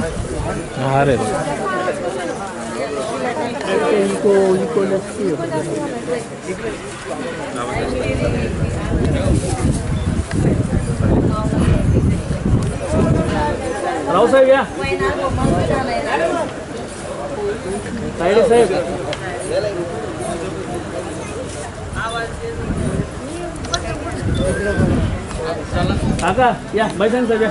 पहिले हा रे रावसाहेब या. तायडे साहेब. काका या बैठन साहेब या.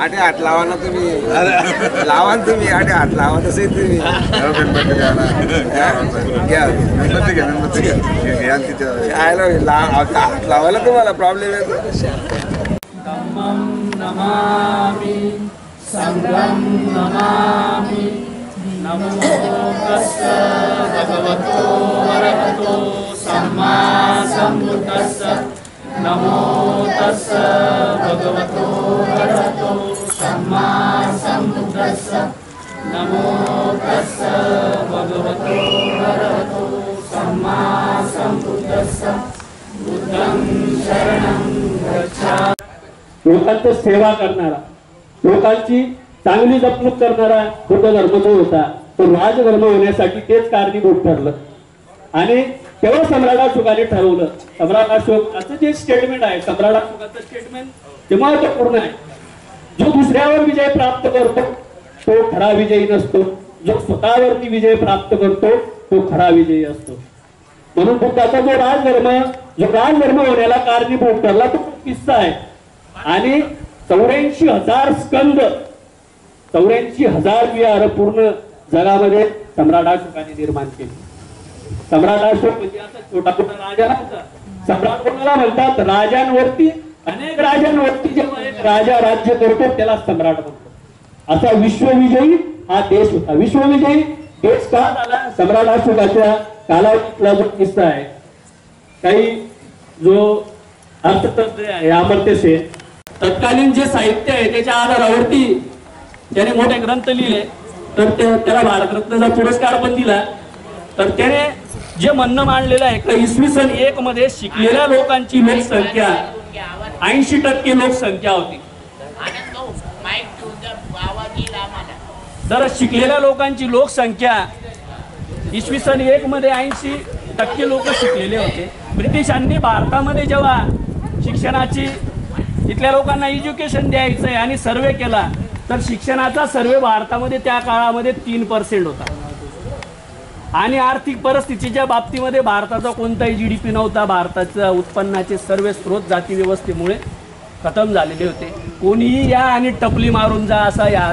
आठे हात लावा ना तुम्ही. लावा ना तुम्ही आठे हात लावा तसे तुम्ही. घ्या. काय लाव- ला- हात लावायला तुम्हाला प्रॉब्लेम येतो. नमामि सङ्गं नमामि नमो तस्स भगवतो वरहतो सम्मा सम्बुद्धस्स नमो तस्स भगवतो वरहतो। लोकांचं सेवा करणारा लोकांची चांगली जपणूक करणारा बुद्ध धर्म जो होता. तो राजधर्म होण्यासाठी तेच कारणीभूत ठरलं. आणि तेव्हा सम्राट अशोकाने ठरवलं. सम्राट अशोकाचं जे स्टेटमेंट आहे सम्राट अशोकाचं स्टेटमेंट ते महत्त्वपूर्ण आहे जो दुसऱ्यावर विजय प्राप्त करतो तो खरा विजयी नसतो. जो स्वतःवरती विजय प्राप्त करतो तो खरा विजयी असतो. म्हणून बुद्धाचा जो राजधर्म जो राजधर्म होण्याला कारणीभूत ठरला तो किस्सा आहे. आणि चौऱ्याऐंशी हजार स्कंद चौऱ्याऐंशी हजार विहार पूर्ण जगामध्ये सम्राट अशोकाने निर्माण केले. सम्राट अशोक म्हणजे असा छोटा छोटा राजा नव्हता सम्राट कोणाला म्हणतात? राजांवरती अनेक राजांवरती जेव्हा एक राजा राज्य करतो त्याला सम्राट म्हणतो असा विश्वविजयी हा देश होता. विश्वविजयी देश का झाला? सम्राट अशोकाच्या कालावधीतला जो किस्सा आहे काही जो अर्थतंत्र आहे अमर्त्य तत्कालीन जे साहित्य आहे त्याच्या आधारावरती त्याने मोठे ग्रंथ लिहिले. तर त्याला भारतरत्नाचा पुरस्कार पण दिला. तर त्याने जे म्हणणं मांडलेलं आहे का इसवी सन एक मध्ये शिकलेल्या लोकांची लोकसंख्या ऐंशी टक्के लोकसंख्या होती. जरा शिकलेल्या लोकांची लोकसंख्या इसवी सन एकमध्ये ऐंशी टक्के लोक शिकलेले होते. ब्रिटिशांनी भारतामध्ये जेव्हा शिक्षणाची इथल्या लोकांना एज्युकेशन द्यायचं आहे आणि सर्वे केला तर शिक्षणाचा सर्वे भारतामध्ये त्या काळामध्ये तीन पर्सेंट होता. आणि आर्थिक परिस्थितीच्या बाबतीमध्ये भारताचा कोणताही जी डी पी नव्हता. भारताच्या उत्पन्नाचे सर्व स्रोत जाती व्यवस्थेमुळे खतम झालेले होते. कोणीही या आणि टपली मारून जा असा या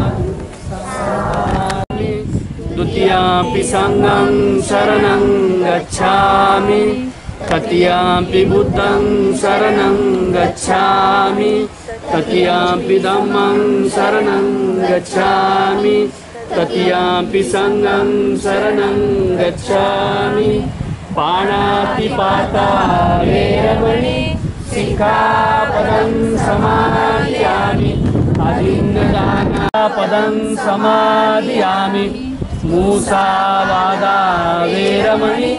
द्वितीयापि सङ्गं शरणं गच्छामि। तृतीयापि बुद्धं शरणं गच्छामि। तृतीयापि धम्मं शरणं गच्छामि। तृतीयापि सङ्गं शरणं गच्छामि। पाणातिपाता वेरमणि सिक्खापदं समाधियामि अभिन्नदानापदं समाधियामि मूसावादा वेरमणि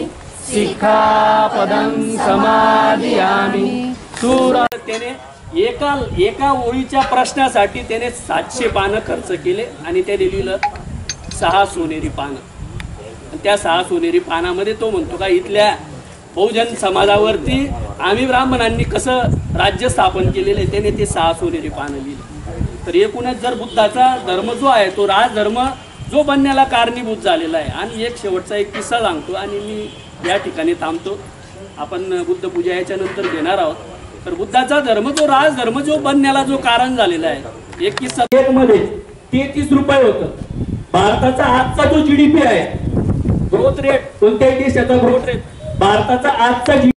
शिक्षापदं समादियामि सूरा त्याने एका एका ओळीच्या प्रश्नासाठी त्याने सातशे पानं खर्च केले आणि त्याने लिहिलं सहा सोनेरी पानं. आणि त्या सहा सोनेरी पानामध्ये तो म्हणतो का इथल्या बहुजन समाजावरती आम्ही ब्राह्मणांनी कसं राज्य स्थापन केलेलं आहे त्याने ते सहा सोनेरी पानं लिहिली. तर एकूणच जर बुद्धाचा धर्म जो आहे तो राजधर्म जो बनण्याला कारणीभूत झालेला आहे. आणि एक शेवटचा एक किस्सा सांगतो आणि मी या ठिकाणी थांबतो. आपण बुद्ध पूजा याच्या नंतर घेणार आहोत. तर बुद्धाचा धर्म जो राजधर्म जो बनण्याला जो कारण झालेला आहे. एक किस्सा एक मध्ये तेहतीस रुपये होतं. भारताचा आजचा जो जीडीपी आहे ग्रोथ रेट कोणत्याही देशाचा ग्रोथ रेट भारताचा आजचा जी